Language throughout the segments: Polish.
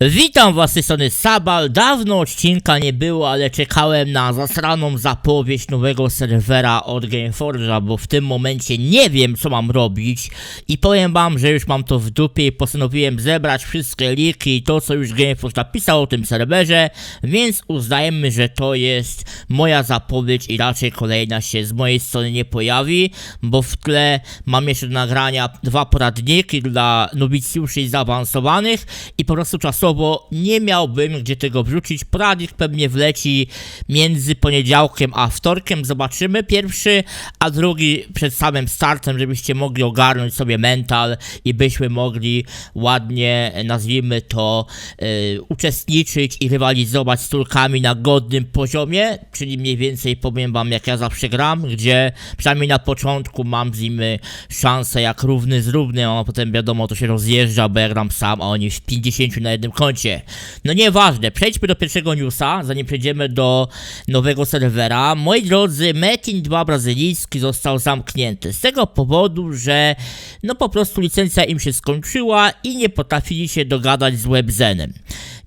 Witam was z strony Sabal. Dawno odcinka nie było, ale czekałem na zasraną zapowiedź nowego serwera od Gameforge'a, bo w tym momencie nie wiem co mam robić i powiem wam, że już mam to w dupie i postanowiłem zebrać wszystkie liki i to co już Gameforge napisał o tym serwerze, więc uznajmy, że to jest moja zapowiedź i raczej kolejna się z mojej strony nie pojawi, bo w tle mam jeszcze do nagrania dwa poradniki dla nowicjuszy i zaawansowanych i po prostu czasowo nie miałbym gdzie tego wrzucić. Poradnik pewnie wleci między poniedziałkiem a wtorkiem, zobaczymy. Pierwszy, a drugi przed samym startem, żebyście mogli ogarnąć sobie mental i byśmy mogli ładnie, nazwijmy to, y, uczestniczyć i rywalizować z turkami na godnym poziomie, czyli mniej więcej powiem wam jak ja zawsze gram, gdzie przynajmniej na początku mam z nimi szansę jak równy z równym, a potem wiadomo to się rozjeżdża, bo ja gram sam, a oni w 50 na jednym koncie. No nieważne, przejdźmy do pierwszego newsa, zanim przejdziemy do nowego serwera. Moi drodzy, Metin 2 brazylijski został zamknięty z tego powodu, że no po prostu licencja im się skończyła i nie potrafili się dogadać z Webzenem.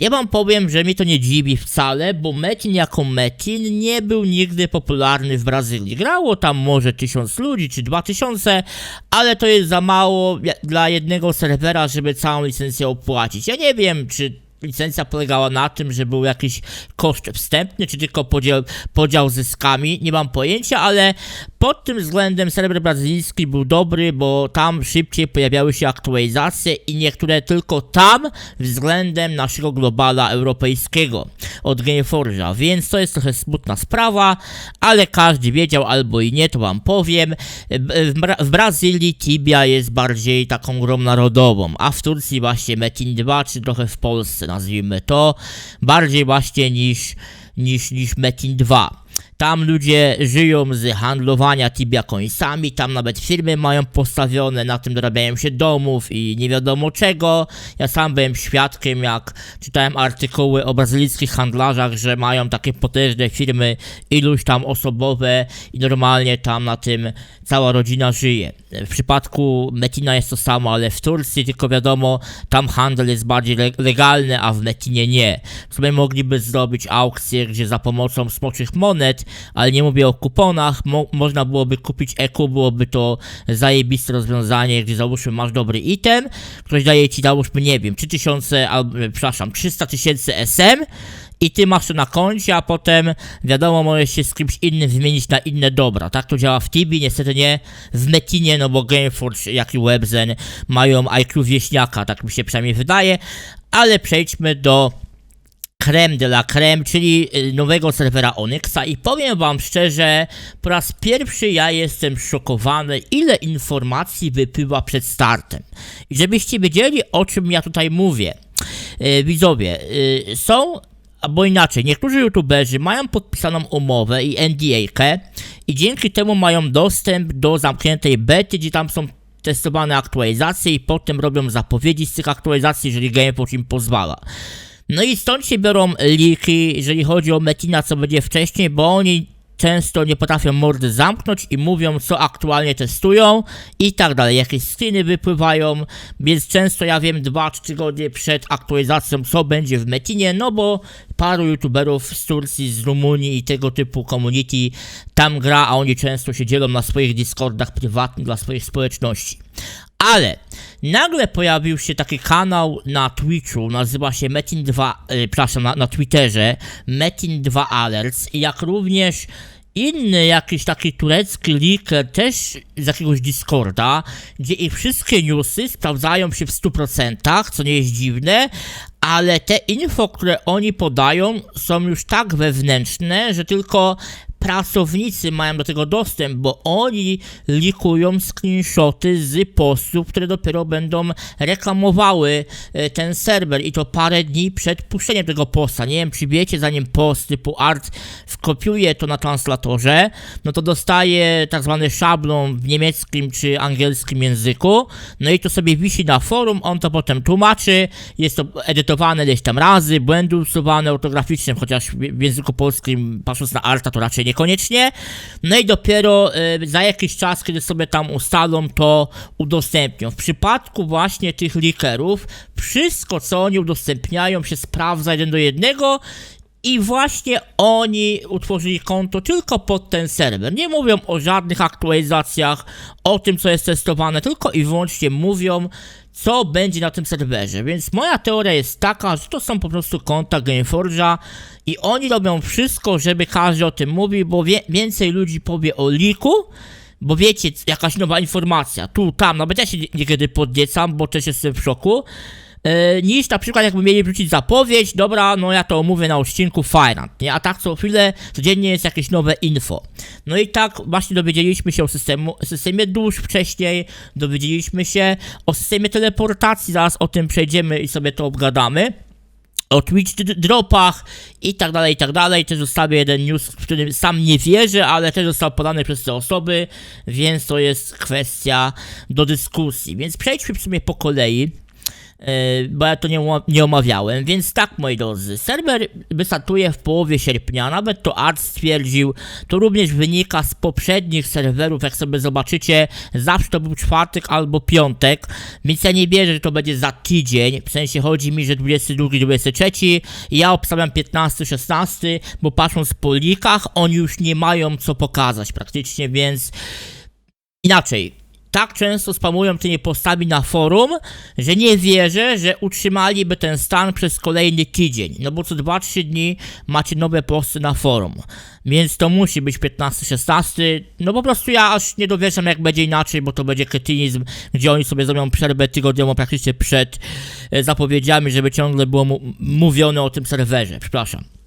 Ja wam powiem, że mnie to nie dziwi wcale, bo Metin jako Metin nie był nigdy popularny w Brazylii. Grało tam może tysiąc ludzi czy dwa tysiące, ale to jest za mało dla jednego serwera, żeby całą licencję opłacić. Ja nie wiem, czy licencja polegała na tym, że był jakiś koszt wstępny, czy tylko podział, podział zyskami, nie mam pojęcia, ale pod tym względem serwer brazylijski był dobry, bo tam szybciej pojawiały się aktualizacje i niektóre tylko tam względem naszego globala europejskiego od Gameforge'a, więc to jest trochę smutna sprawa, ale każdy wiedział albo i nie, to wam powiem. W, Bra- w Brazylii Tibia jest bardziej taką grą narodową, a w Turcji właśnie Metin 2, czy trochę w Polsce nazwijmy to, bardziej właśnie niż, niż, niż Metin 2. Tam ludzie żyją z handlowania Tibia końcami, tam nawet firmy mają postawione, na tym dorabiają się domów i nie wiadomo czego. Ja sam byłem świadkiem, jak czytałem artykuły o brazylijskich handlarzach, że mają takie potężne firmy, iluś tam osobowe i normalnie tam na tym cała rodzina żyje. W przypadku Metina jest to samo, ale w Turcji tylko wiadomo, tam handel jest bardziej le- legalny, a w Metinie nie. W sumie mogliby zrobić aukcję, gdzie za pomocą smoczych monet, ale nie mówię o kuponach, mo- można byłoby kupić EQ, byłoby to zajebiste rozwiązanie, gdzie załóżmy masz dobry item, ktoś daje ci załóżmy, nie wiem, 3000, albo, e, przepraszam, 300 tysięcy SM, i ty masz to na koncie, a potem wiadomo, możesz się z kimś innym wymienić na inne dobra. Tak to działa w Tibi, niestety nie w Metinie, no bo Gameforge, jak i Webzen mają IQ wieśniaka, tak mi się przynajmniej wydaje. Ale przejdźmy do creme de la creme, czyli y, nowego serwera Onyxa i powiem wam szczerze, po raz pierwszy ja jestem szokowany, ile informacji wypływa przed startem. I żebyście wiedzieli, o czym ja tutaj mówię. Y, widzowie, y, są albo inaczej, niektórzy youtuberzy mają podpisaną umowę i NDA-kę i dzięki temu mają dostęp do zamkniętej bety, gdzie tam są testowane aktualizacje i potem robią zapowiedzi z tych aktualizacji, jeżeli Gameforge im pozwala. No i stąd się biorą liki, jeżeli chodzi o Metina, co będzie wcześniej, bo oni często nie potrafią mordy zamknąć i mówią, co aktualnie testują i tak dalej. Jakieś screeny wypływają, więc często ja wiem 2-3 tygodnie przed aktualizacją, co będzie w Metinie, no bo paru youtuberów z Turcji, z Rumunii i tego typu community tam gra, a oni często się dzielą na swoich Discordach prywatnych dla swoich społeczności. Ale nagle pojawił się taki kanał na Twitchu, nazywa się Metin2, yy, przepraszam, na, na Twitterze, Metin2 Alerts, jak również inny jakiś taki turecki leaker też z jakiegoś Discorda, gdzie ich wszystkie newsy sprawdzają się w 100%, co nie jest dziwne, ale te info, które oni podają są już tak wewnętrzne, że tylko pracownicy mają do tego dostęp, bo oni likują screenshoty z postów, które dopiero będą reklamowały e, ten serwer i to parę dni przed puszczeniem tego posta. Nie wiem, czy wiecie, zanim post typu art wkopiuje to na translatorze, no to dostaje tak zwany szablon w niemieckim czy angielskim języku, no i to sobie wisi na forum, on to potem tłumaczy, jest to edytowane gdzieś tam razy, błędy usuwane ortograficzne, chociaż w języku polskim patrząc na arta to raczej nie niekoniecznie. No i dopiero y, za jakiś czas, kiedy sobie tam ustalą, to udostępnią. W przypadku właśnie tych leakerów, wszystko co oni udostępniają się sprawdza jeden do jednego i właśnie oni utworzyli konto tylko pod ten serwer. Nie mówią o żadnych aktualizacjach, o tym co jest testowane, tylko i wyłącznie mówią co będzie na tym serwerze. Więc moja teoria jest taka, że to są po prostu konta Gameforge'a i oni robią wszystko, żeby każdy o tym mówił, bo wie, więcej ludzi powie o liku, bo wiecie, jakaś nowa informacja, tu, tam, nawet ja się nie- niekiedy podniecam, bo też jestem w szoku, e, niż na przykład jakby mieli wrzucić zapowiedź, dobra, no ja to omówię na odcinku Firant, nie? A tak co chwilę, codziennie jest jakieś nowe info. No i tak właśnie dowiedzieliśmy się o systemu, systemie dusz wcześniej, dowiedzieliśmy się o systemie teleportacji, zaraz o tym przejdziemy i sobie to obgadamy o Twitch dropach i tak dalej, i tak dalej. Też zostawię jeden news, w którym sam nie wierzę, ale też został podany przez te osoby, więc to jest kwestia do dyskusji. Więc przejdźmy w sumie po kolei. E, Bo ja to nie, nie omawiałem, więc tak moi drodzy, serwer wystartuje w połowie sierpnia, nawet to Art stwierdził, to również wynika z poprzednich serwerów, jak sobie zobaczycie, zawsze to był czwartek albo piątek, więc ja nie wierzę, że to będzie za tydzień, w sensie chodzi mi, że 22-23, ja obstawiam 15-16, bo patrząc po likach, oni już nie mają co pokazać praktycznie, więc Inaczej, tak często spamują tymi postami na forum, że nie wierzę, że utrzymaliby ten stan przez kolejny tydzień. No bo co 2-3 dni macie nowe posty na forum. Więc to musi być 15-16. No po prostu ja aż nie dowierzam jak będzie inaczej, bo to będzie kretynizm, gdzie oni sobie zrobią przerwę tygodniową praktycznie przed e, zapowiedziami, żeby ciągle było mówione o tym serwerze. Przepraszam.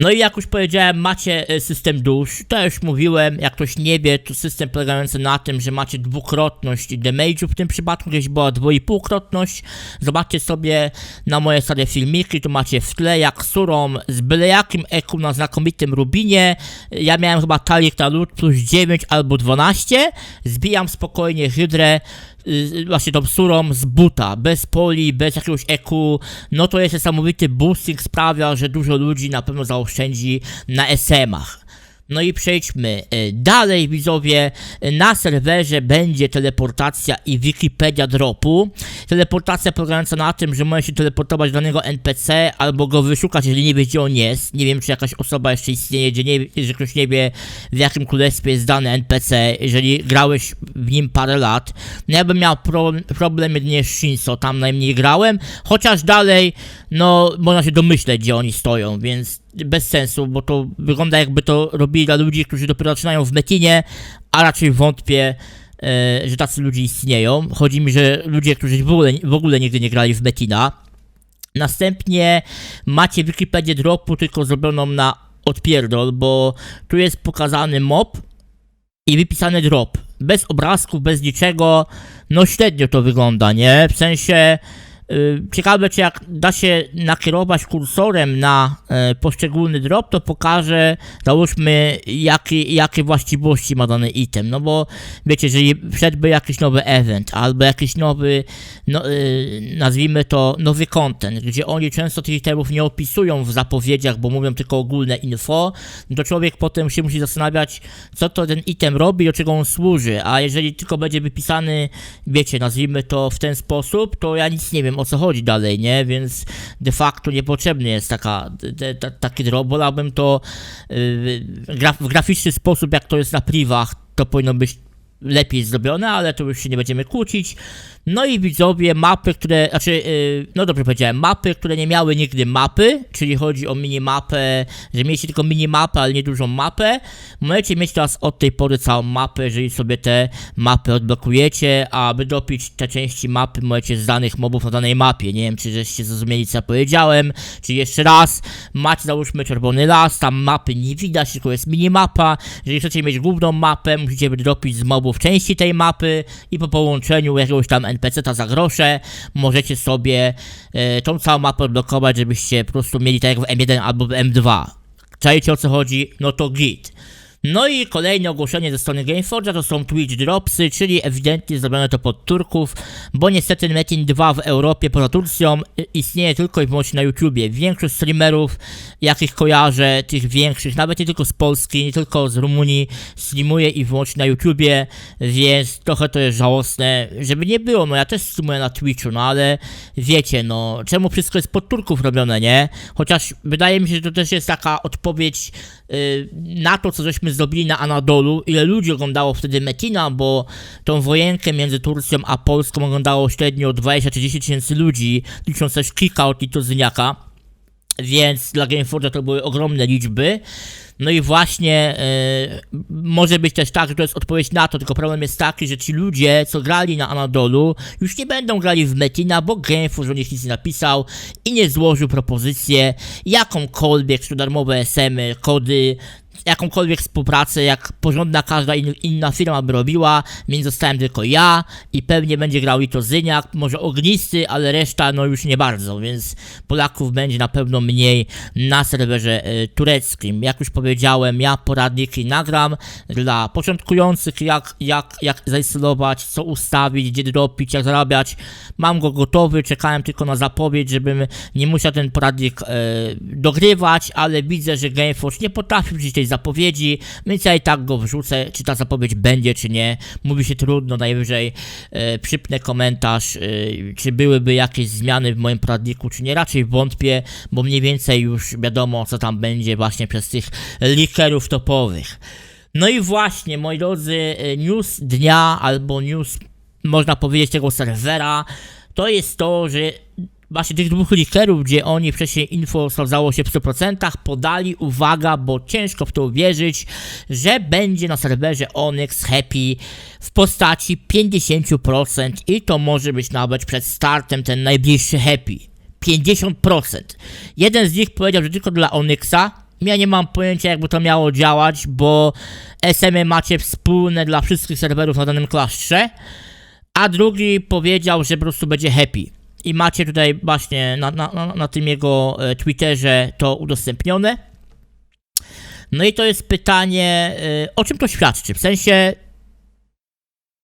No i jak już powiedziałem, macie e, system dusz. To już mówiłem, jak ktoś nie wie, to system polegający na tym, że macie dwukrotność damage'u w tym przypadku, gdzieś była dwuipółkrotność. Zobaczcie sobie na moje stare filmiki, tu macie w tle jak surą z byle jakim eku na znakomitym rubinie. Ja miałem chyba talik na lód plus 9 albo 12. Zbijam spokojnie hydrę y, właśnie tą surą z buta, bez poli, bez jakiegoś eku, no to jest niesamowity boosting, sprawia, że dużo ludzi na pewno zaoszczędzi na SM-ach. No i przejdźmy y, dalej, widzowie. Y, Na serwerze będzie teleportacja i Wikipedia dropu. Teleportacja polegająca na tym, że może się teleportować do danego NPC albo go wyszukać, jeżeli nie wie, gdzie on jest. Nie wiem, czy jakaś osoba jeszcze istnieje, gdzie nie, że ktoś nie wie, w jakim królestwie jest dany NPC, jeżeli grałeś w nim parę lat. No ja bym miał pro, problem jedynie z Shinso, tam najmniej grałem, chociaż dalej, no, można się domyśleć, gdzie oni stoją, więc bez sensu, bo to wygląda jakby to robili dla ludzi, którzy dopiero zaczynają w Metinie, a raczej wątpię, e, że tacy ludzie istnieją. Chodzi mi, że ludzie, którzy w ogóle, w ogóle nigdy nie grali w Metina. Następnie macie Wikipedię dropu, tylko zrobioną na odpierdol, bo tu jest pokazany mob i wypisany drop. Bez obrazków, bez niczego. No średnio to wygląda, nie? W sensie ciekawe, czy jak da się nakierować kursorem na e, poszczególny drop, to pokaże, załóżmy, jakie, jakie właściwości ma dany item. No bo wiecie, jeżeli wszedłby jakiś nowy event, albo jakiś nowy, no, y, nazwijmy to, nowy content, gdzie oni często tych itemów nie opisują w zapowiedziach, bo mówią tylko ogólne info, to człowiek potem się musi zastanawiać, co to ten item robi, do czego on służy, a jeżeli tylko będzie wypisany, wiecie, nazwijmy to w ten sposób, to ja nic nie wiem o co chodzi dalej, nie? Więc de facto niepotrzebny jest taka, te, ta, taki drop, wolałbym to yy, gra, w graficzny sposób, jak to jest na privach, to powinno być lepiej zrobione, ale to już się nie będziemy kłócić. No i widzowie, mapy, które, znaczy, yy, no dobrze powiedziałem, mapy, które nie miały nigdy mapy, czyli chodzi o minimapę, że mieliście tylko minimapę, ale nie dużą mapę. Możecie mieć teraz od tej pory całą mapę, jeżeli sobie te mapy odblokujecie, a aby dopić te części mapy możecie z danych mobów na danej mapie. Nie wiem, czy żeście zrozumieli, co ja powiedziałem, czy jeszcze raz, macie załóżmy czerwony las, tam mapy nie widać, tylko jest minimapa. Jeżeli chcecie mieć główną mapę, musicie wydropić z mobów części tej mapy i po połączeniu jakiegoś tam NPC-ta za grosze możecie sobie e, tą całą mapę odblokować, żebyście po prostu mieli tak jak w M1 albo w M2. Czajcie o co chodzi? No to git. No i kolejne ogłoszenie ze strony Gameforge'a to są Twitch Dropsy, czyli ewidentnie zrobione to pod Turków, bo niestety Metin 2 w Europie poza Turcją istnieje tylko i wyłącznie na YouTubie. Większość streamerów, jakich kojarzę, tych większych, nawet nie tylko z Polski, nie tylko z Rumunii, streamuje i wyłącznie na YouTubie, więc trochę to jest żałosne, żeby nie było, no ja też streamuję na Twitchu, no ale wiecie, no czemu wszystko jest pod Turków robione, nie? Chociaż wydaje mi się, że to też jest taka odpowiedź y, na to, co żeśmy zrobili na Anadolu, ile ludzi oglądało wtedy Metina, bo tą wojenkę między Turcją a Polską oglądało średnio 20-30 tysięcy ludzi, licząc też kilka od Litozyniaka, więc dla Gameforge'a to były ogromne liczby. No i właśnie y, może być też tak, że to jest odpowiedź na to, tylko problem jest taki, że ci ludzie, co grali na Anadolu, już nie będą grali w Metina, bo Gameforge o nich nic nie napisał i nie złożył propozycję jakąkolwiek, czy darmowe SM-y, kody, jakąkolwiek współpracę, jak porządna każda in, inna firma by robiła, więc zostałem tylko ja i pewnie będzie grał i to Zyniak, może Ognisty, ale reszta no już nie bardzo, więc Polaków będzie na pewno mniej na serwerze e, tureckim. Jak już powiedziałem, ja poradniki nagram dla początkujących, jak, jak, jak zainstalować, co ustawić, gdzie dropić, jak zarabiać. Mam go gotowy, czekałem tylko na zapowiedź, żebym nie musiał ten poradnik e, dogrywać, ale widzę, że Gameforce nie potrafi wrzucić tej zapowiedzi, więc ja i tak go wrzucę, czy ta zapowiedź będzie, czy nie. Mówi się trudno, najwyżej e, przypnę komentarz, e, czy byłyby jakieś zmiany w moim poradniku, czy nie. Raczej wątpię, bo mniej więcej już wiadomo, co tam będzie właśnie przez tych likerów topowych. No i właśnie, moi drodzy, e, news dnia, albo news, można powiedzieć, tego serwera, to jest to, że właśnie tych dwóch likerów, gdzie oni wcześniej info sprawdzało się w 100%, podali, uwaga, bo ciężko w to uwierzyć, że będzie na serwerze Onyx Happy w postaci 50% i to może być nawet przed startem ten najbliższy Happy. 50%. Jeden z nich powiedział, że tylko dla Onyxa. Ja nie mam pojęcia, jakby to miało działać, bo SM-y macie wspólne dla wszystkich serwerów na danym klaszcze. A drugi powiedział, że po prostu będzie happy. I macie tutaj właśnie na, na, na, tym jego e, Twitterze to udostępnione. No i to jest pytanie, e, o czym to świadczy? W sensie,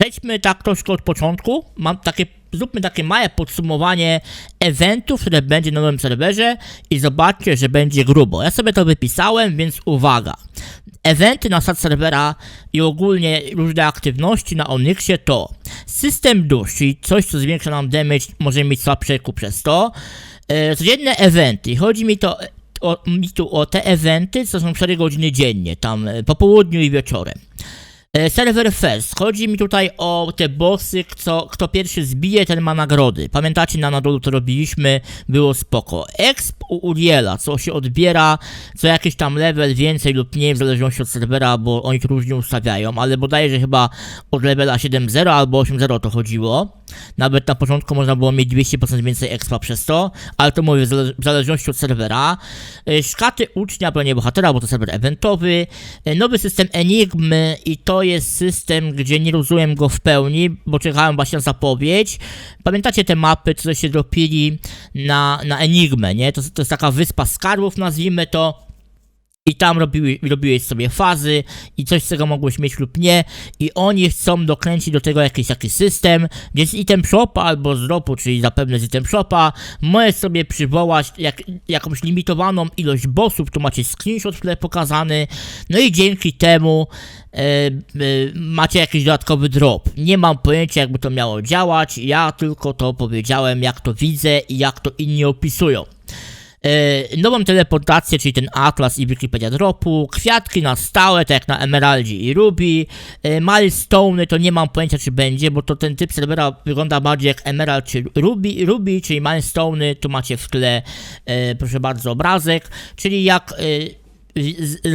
przejdźmy tak troszkę od początku. Mam takie, zróbmy takie małe podsumowanie eventów, które będzie na nowym serwerze i zobaczcie, że będzie grubo. Ja sobie to wypisałem, więc uwaga. Eventy na start serwera i ogólnie różne aktywności na Onyxie to system czyli coś, co zwiększa nam damage, może mieć słabszy EQ przez to. E, codzienne eventy, chodzi mi to o, mi tu o te eventy, co są 4 godziny dziennie, tam e, po południu i wieczorem. E, Server First. Chodzi mi tutaj o te bossy, kto, kto pierwszy zbije, ten ma nagrody. Pamiętacie, na Nadolu to robiliśmy, było spoko. Exp u Uriela, co się odbiera co jakiś tam level więcej lub mniej, w zależności od serwera, bo oni to różnie ustawiają, ale bodajże chyba od levela 7.0 albo 8.0 to chodziło. Nawet na początku można było mieć 200% więcej expa przez to, ale to mówię w zale- w zależności od serwera. E, Szkaty ucznia, bronie bohatera, bo to serwer eventowy. E, Nowy system Enigmy i to jest system, gdzie nie rozumiem go w pełni, bo czekałem właśnie na zapowiedź. Pamiętacie te mapy, co się dropili na, na Enigmę, nie? To, to jest taka wyspa skarbów, nazwijmy to. I tam robiły, robiłeś sobie fazy i coś tego mogłeś mieć lub nie. I oni chcą dokręcić do tego jakiś taki system, więc z item shopa albo z dropu, czyli zapewne z item shopa, możesz sobie przywołać jak, jakąś limitowaną ilość bossów, tu macie screenshot tle pokazany. No i dzięki temu e, e, macie jakiś dodatkowy drop. Nie mam pojęcia jakby to miało działać, ja tylko to powiedziałem jak to widzę i jak to inni opisują. E, nową teleportację, czyli ten Atlas i Wikipedia Dropu, kwiatki na stałe, tak jak na Emeraldzie i Ruby, e, Milestone to nie mam pojęcia czy będzie, bo to ten typ serwera wygląda bardziej jak Emerald czy Ruby, Ruby czyli Milestone, tu macie w tle, e, proszę bardzo, obrazek, czyli jak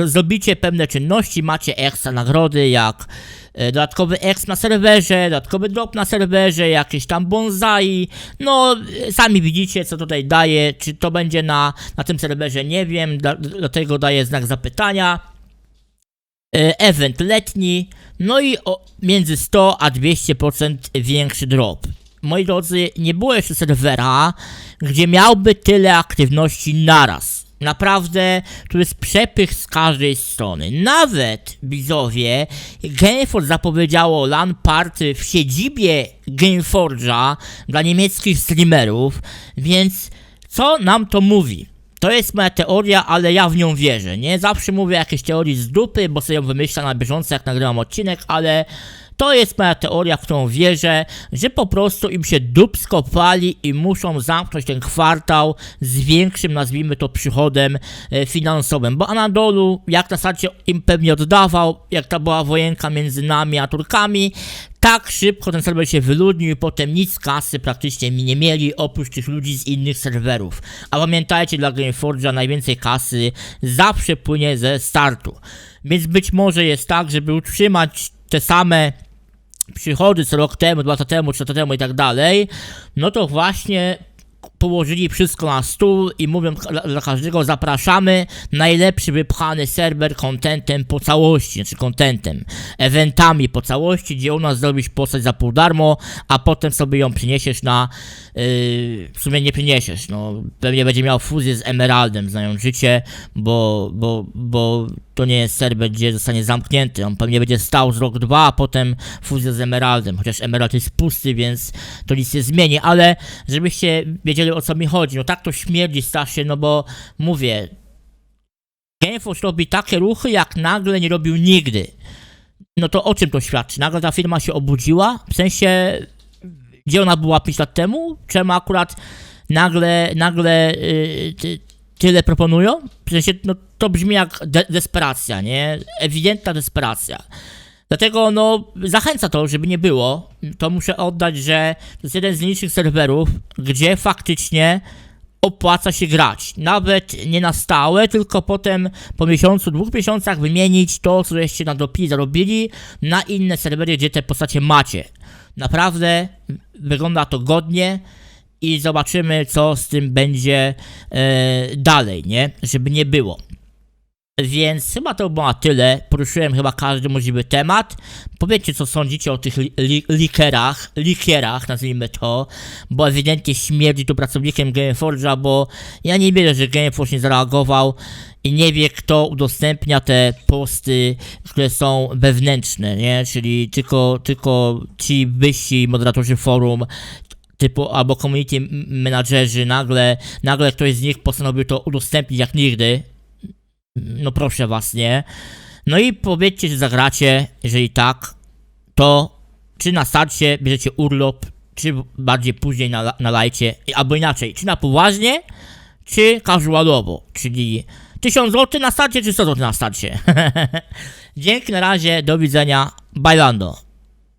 zrobicie pewne czynności, macie ekstra nagrody, jak e, dodatkowy exp na serwerze, dodatkowy drop na serwerze, jakieś tam bonsai, no e, sami widzicie co tutaj daje, czy to będzie na, na tym serwerze, nie wiem, dla- dlatego daję znak zapytania. E, Event letni, no i o, między 100 a 200% większy drop. Moi drodzy, nie było jeszcze serwera, gdzie miałby tyle aktywności naraz. Naprawdę, tu jest przepych z każdej strony. Nawet, widzowie, Gameforge zapowiedziało LAN party w siedzibie Gameforge'a dla niemieckich streamerów, więc co nam to mówi? To jest moja teoria, ale ja w nią wierzę, nie? Zawsze mówię jakieś teorii z dupy, bo sobie ją wymyślam na bieżąco, jak nagrywam odcinek, ale to jest moja teoria, w którą wierzę, że po prostu im się dupsko pali i muszą zamknąć ten kwartał z większym, nazwijmy to, przychodem e, finansowym. Bo Anadolu, jak na starcie im pewnie oddawał, jak ta była wojenka między nami a Turkami, tak szybko ten serwer się wyludnił i potem nic z kasy praktycznie mi nie mieli, oprócz tych ludzi z innych serwerów. A pamiętajcie, dla Gameforge'a najwięcej kasy zawsze płynie ze startu. Więc być może jest tak, żeby utrzymać te same przychody co rok temu, dwa lata temu, trzy lata temu i tak dalej, no to właśnie położyli wszystko na stół i mówią dla, każdego zapraszamy najlepszy wypchany serwer kontentem po całości, znaczy kontentem, eventami po całości, gdzie u nas zrobisz postać za pół darmo, a potem sobie ją przyniesiesz na, w sumie nie przyniesiesz, no pewnie będzie miał fuzję z Emeraldem, znając życie, bo, bo, bo to nie jest serwer, gdzie zostanie zamknięty. On pewnie będzie stał z rok, dwa, a potem fuzja z Emeraldem. Chociaż Emerald jest pusty, więc to nic nie zmieni. Ale żebyście wiedzieli o co mi chodzi. No tak to śmierdzi strasznie, no bo mówię. Gameforce robi takie ruchy, jak nagle nie robił nigdy. No to o czym to świadczy? Nagle ta firma się obudziła? W sensie, gdzie ona była 5 lat temu? Czemu akurat nagle, nagle ty, tyle proponują? W sensie, no to brzmi jak de desperacja, nie? Ewidentna desperacja. Dlatego, no, zachęca to, żeby nie było. To muszę oddać, że to jest jeden z niższych serwerów, gdzie faktycznie opłaca się grać. Nawet nie na stałe, tylko potem po miesiącu, dwóch miesiącach wymienić to, co żeście na dopi zarobili, na inne serwery, gdzie te postacie macie. Naprawdę wygląda to godnie i zobaczymy, co z tym będzie e, dalej, nie? Żeby nie było. Więc chyba to było na tyle. Poruszyłem chyba każdy możliwy temat. Powiedzcie, co sądzicie o tych li li likerach, likierach, nazwijmy to, bo ewidentnie śmierdzi tu pracownikiem Gameforge'a, bo ja nie wierzę, że Gameforge nie zareagował i nie wie, kto udostępnia te posty, które są wewnętrzne, nie? Czyli tylko, tylko ci wyżsi moderatorzy forum, typu albo community menadżerzy, nagle, nagle ktoś z nich postanowił to udostępnić jak nigdy. No proszę was, nie? No i powiedzcie, że zagracie, jeżeli tak, to czy na starcie bierzecie urlop, czy bardziej później na, na lajcie, albo inaczej, czy na poważnie, czy casualowo, czyli 1000 zł na starcie, czy 100 zł na starcie. Dzięki, na razie, do widzenia, bajlando.